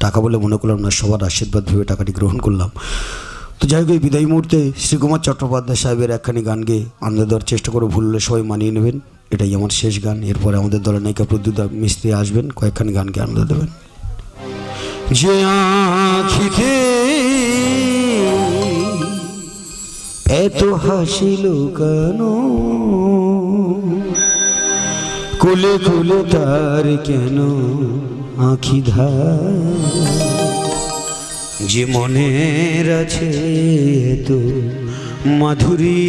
টাকা বলে মনে করলাম না, সবার আশীর্বাদ ভেবে টাকাটি গ্রহণ করলাম। তো যাই হোক, এই বিদায়ী মুহূর্তে শ্রীকুমার চট্টোপাধ্যায় সাহেবের একখানি গানকে আনন্দ দেওয়ার চেষ্টা করে ভুললে সবাই মানিয়ে নেবেন। এটাই আমার শেষ গান। এরপরে আমাদের দলের নায়িকা প্রদ্যুৎ মিস্ত্রি আসবেন, কয়েকখানি গানকে আনন্দ দেবেন। যে এত হাসিল কেন? কুলে কুলে তার কেন আখি যে মনের আছে তো মাধুরী,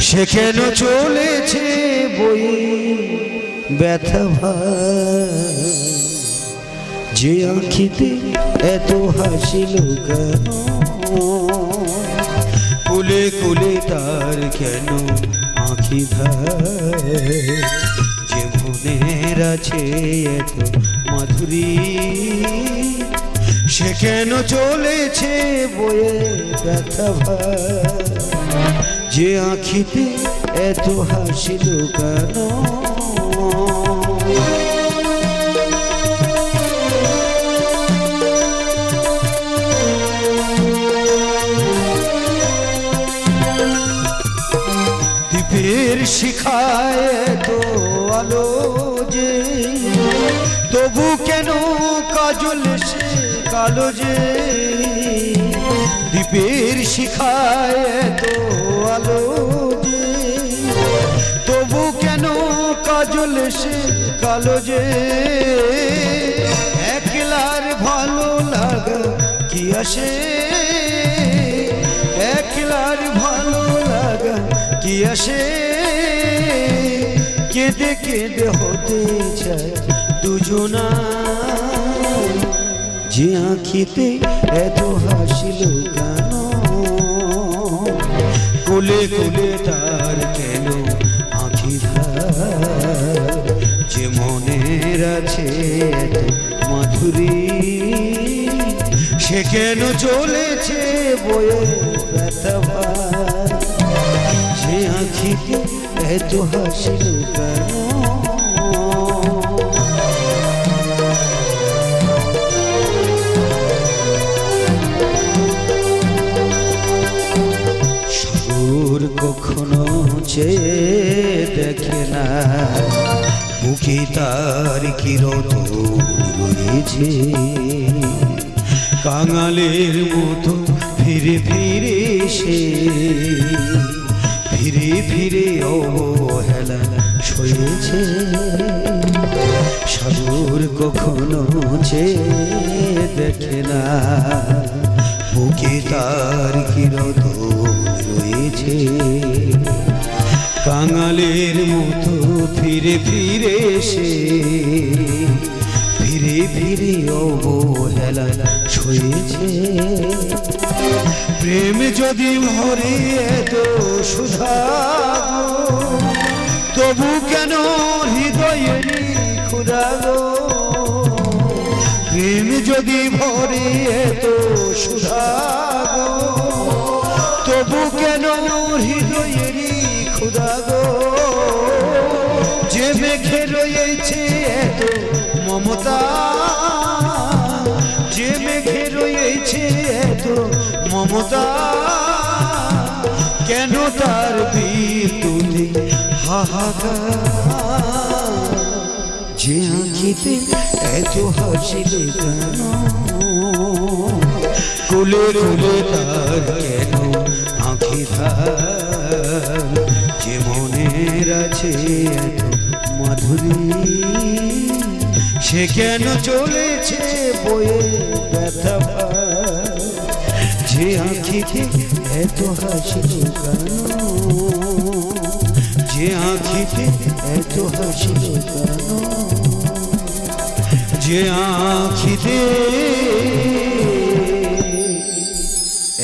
সে কেন চলেছে বই ব্যথা যে আখিতে এত হাসিল কেন? কুলে কুলে তার কেন আঁখি যে মনের আছে এত মাধুরী, সে কেন চলেছে বয়ে ব্যথা যে আঁখিতে এত হাসিল কেন শিখায় তো আলো যে। তবু কেন কাজল সে কালো যে? দ্বীপের শিখায় তো আলো যে। তবু কেন কাজল সে কালো যে? একলার ভালো লাগা কি আসে? একলার ভালো লাগা কি আসে? কেঁদে কেঁদে হতে চায় দুজনা। যে আঁখিতে এত হাসিল কেন? কোলে কোলে তার কেন আঁখি যে মনের আছে এত মাধুরী, সে কেন চলেছে বয়ে ব্যথা যে আঁখিতে এত হাসিল সাগর কখনো চেয়ে দেখে না বুকে তার কিরণ কাঙালের মতো ফিরে ফিরে সে ফিরে ফিরে অবহেলা সয়েছে। সাগর কখনো চেয়ে দেখে না। বুকে তার কিরণ রয়েছে। কাঙালের মতো ফিরে ফিরে সে ফিরে অবহেলা ছয়েছে প্রেম যদি ভরে এত সুধা তবু কেন হৃদয়ে গো প্রেম যদি ভরে এত সুধা তবু কেন হৃদয়ের ক্ষুদা মমতা, যে মেঘে রয়েছে এত মমতা, কেন তার বিদ্যুতে হাহাকার? যে আঁখিতে এত হাসিলে কেন কুলে কুলে তার সে কেন চলেছে বয়ে ব্যথা যে আঁখিতে এত হাসিল কেন যে আঁখিতে এত হাসিল কেন যে আঁখিতে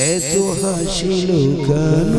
এত হাসিল কেন